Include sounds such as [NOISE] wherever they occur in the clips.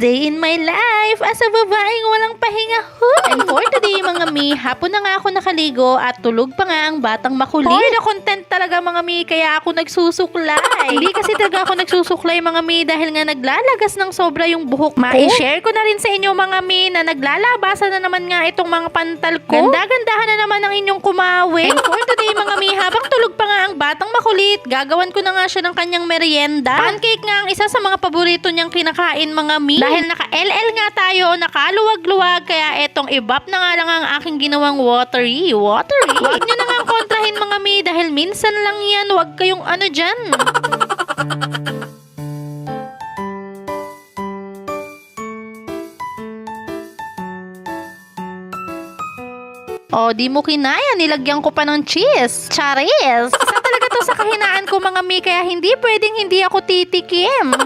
day in my life as a babaeng walang pahinga. And for today mga mi, hapon na nga ako nakaligo at tulog pa nga ang batang makulit. Na content talaga mga mi, kaya ako nagsusuklay. [LAUGHS] Hindi kasi talaga ako nagsusuklay mga mi dahil nga naglalagas ng sobra yung buhok ko. Ma-share ko na rin sa inyo mga mi na naglalabasan na naman nga itong mga pantal ko. Ganda-gandahan na naman ang inyong kumawi. And for today mga mi, habang tulog pa nga ang batang makulit, gagawan ko na nga siya ng kanyang merienda. Pancake nga ang isa sa mga paborito niyang kinakain mga mi. Dahil naka-LL nga tayo, nakaluwag-luwag, kaya etong ibap na nga lang ang aking ginawang watery. Watery. Huwag nyo na nga kontrahin mga mi dahil minsan lang yan, huwag kayong ano dyan. Oh, di mo kinaya. Nilagyan ko pa ng cheese. Charis! Isa talaga to sa kahinaan ko mga mi, kaya hindi pwedeng hindi ako titikim.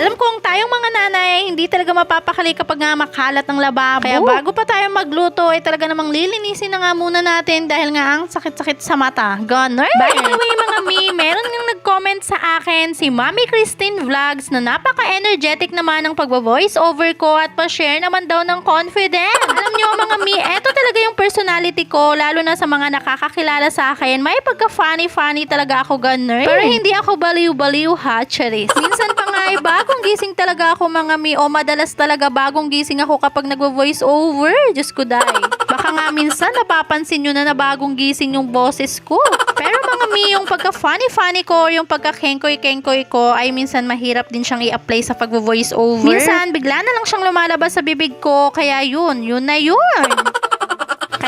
Alam kong tayong mga nanay, hindi talaga mapapakali kapag nga makalat ng lababo. Kaya bago pa tayo magluto, ay talaga namang lilinisin na nga muna natin dahil nga ang sakit-sakit sa mata. Gunner! By the way mga mi, meron nga nag-comment sa akin si Mami Christine Vlogs na napaka-energetic naman ng pagbo-voice over ko at pa-share naman daw ng confidence. Alam nyo mga mi, eto talaga yung personality ko, lalo na sa mga nakakakilala sa akin. May pagka-funny-funny talaga ako, Gunner. Pero hindi ako baliw-baliw ha, Charis. Minsan ay bagong gising talaga ako mga mi o madalas talaga bagong gising ako kapag nagvo-voice over. Diyos ko dai. Baka nga minsan napapansin nyo na na bagong gising yung boses ko. Pero mga mi, yung pagka-funny-funny ko, yung pagka-kengkoy-kengkoy ko, ay minsan mahirap din siyang i-apply sa pagvo-voice over. Minsan, bigla na lang siyang lumalabas sa bibig ko, kaya yun, yun na yun.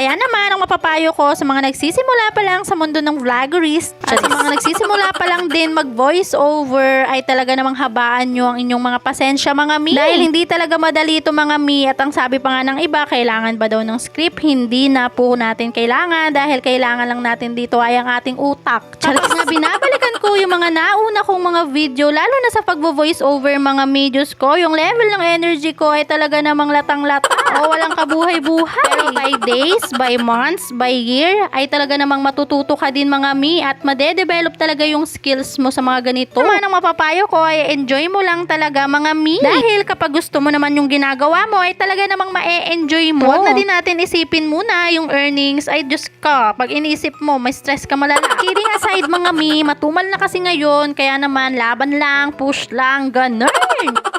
Kaya naman, ang mapapayo ko sa mga nagsisimula pa lang sa mundo ng vloggerist at sa mga nagsisimula pa lang din mag-voice over ay talaga namang habaan nyo ang inyong mga pasensya mga mi. Dahil hindi talaga madali ito mga mi at ang sabi pa nga ng iba, kailangan ba daw ng script? Hindi na po natin kailangan dahil kailangan lang natin dito ay ang ating utak. Tapos nga binabalikan ko yung mga nauna kong mga video lalo na sa pag-voice over mga videos ko, yung level ng energy ko ay talaga namang latang-lata o walang kabuhay-buhay. Pero by days, by months, by year, ay talaga namang matututo ka din mga mi at madedevelop talaga yung skills mo sa mga ganito. Naman ang mapapayo ko ay enjoy mo lang talaga mga mi. Dahil kapag gusto mo naman yung ginagawa mo ay talaga namang ma-enjoy mo. Huwag na din natin isipin muna yung earnings. Ay Diyos ka, pag inisip mo, may stress ka malala. [LAUGHS] Kidding aside mga mi, matumal na kasi ngayon, kaya naman laban lang, push lang, ganun.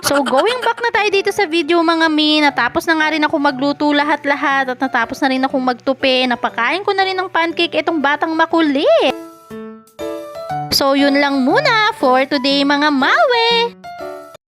So, going back na tayo dito sa video mga mi, natapos na nga rin ako magluto lahat-lahat at natapos na rin akong magtupi. Napakain ko na rin ng pancake itong batang makulit. So, yun lang muna for today mga mawe.